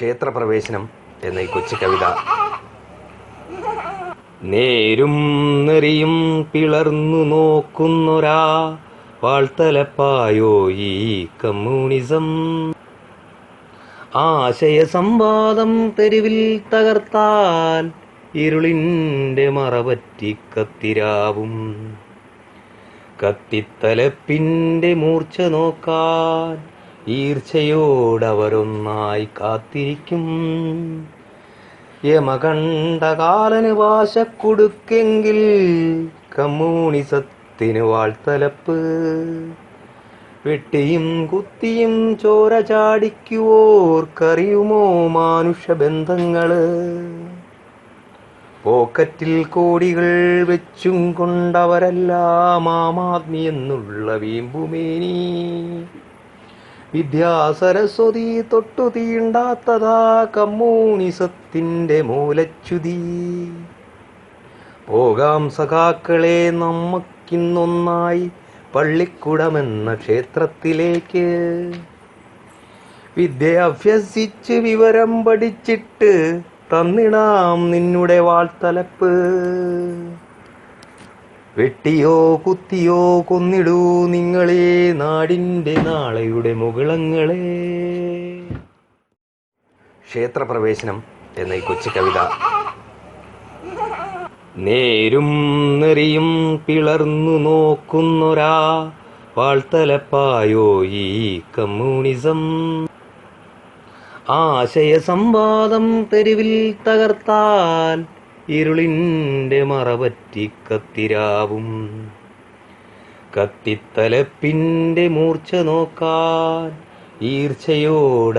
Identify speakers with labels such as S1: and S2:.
S1: ക്ഷേത്രപ്രവേശനം എന്ന ഈ കൊച്ചു കവിത. നേരും നെറിയും പിളർന്നു നോക്കുന്നൊരാ വാൾത്തലപ്പായോ ഈ കമ്മ്യൂണിസം. ആശയ സംവാദം തെരുവിൽ തകർത്താൽ ഇരുളിന്റെ മറപറ്റി കത്തിരാവും. കത്തിത്തലപ്പിന്റെ മൂർച്ച നോക്കാൻ ഈർച്ചയോടവരൊന്നായി കാത്തിരിക്കും. യമകണ്ഠകാലന് വാശക്കൊടുക്കെങ്കിൽ കമ്മ്യൂണിസത്തിന് വാൾത്തലപ്പ്. വെട്ടിയും കുത്തിയും ചോര ചാടിക്കുവോർക്കറിയുമോ മാനുഷബന്ധങ്ങൾ? പോക്കറ്റിൽ കോടികൾ വെച്ചും കൊണ്ടവരെല്ലാം ആമാത്മി എന്നുള്ള വീമ്പുമേനി. വിദ്യാസരസ്വതി തൊട്ടു തീണ്ടാത്തതാ കമ്മൂണിസത്തിന്റെ മൂലച്യുതി. പോകാം സഖാക്കളെ നമ്മക്കിന്നൊന്നായി പള്ളിക്കുടമെന്ന ക്ഷേത്രത്തിലേക്ക്. വിദ്യ അഭ്യസിച്ച് വിവരം പഠിച്ചിട്ട് തന്നിടാം നിന്നുടെ വാൾത്തലപ്പ്. വെട്ടിയോ കുത്തിയോ കൊന്നിടൂ നിങ്ങളെ നാടിന്റെ നാളെയുടെ മുകളങ്ങളെ. ക്ഷേത്രപ്രവേശനം എന്ന ഈ കൊച്ചു കവിത. നേരും നെറിയും പിളർന്നു നോക്കുന്നൊരാ വാൾത്തലപ്പായോ ഈ കമ്മ്യൂണിസം. ആശയ സംവാദം തെരുവിൽ തകർത്താൽ ഇരുളിന്റെ മറവറ്റി കത്തിരാവും. കത്തിത്തലപ്പിന്റെ മൂർച്ച നോക്കാൻ ഈർച്ചയോടെ